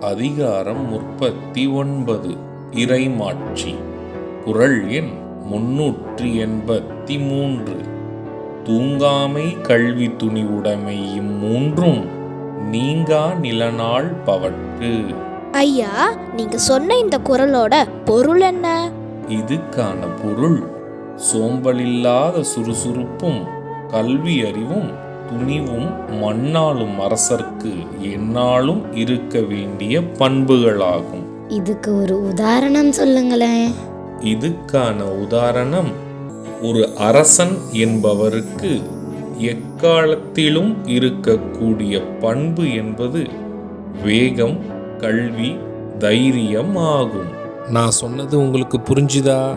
அதிகாரம் முப்பத்தி ஒன்பது இறைமாட்சி. குரல் எண் முன்னூற்றி எண்பத்தி மூன்று தூங்காமை கல்வி துணிவுடைமை இம்மூன்றும் நீங்கா நிலநாள் பவட்டு ஐயா நீங்க சொன்ன இந்த குரலோட பொருள் என்ன? இதுக்கான பொருள். சோம்பலில்லாத சுறுசுறுப்பும் கல்வி அறிவும் துணிவும் மண்ணாளும் அரசர்க்கு எந்நாளும் இருக்க வேண்டிய பண்புகளாகும். இதுக்கு ஒரு உதாரணம் சொல்லுங்களேன். இதுக்கான உதாரணம் ஒரு அரசன் என்பவருக்கு எக்காலத்திலும் இருக்கக்கூடிய பண்பு என்பது வேகம் கல்வி தைரியம் ஆகும். நான் சொன்னது உங்களுக்கு புரிஞ்சுதா?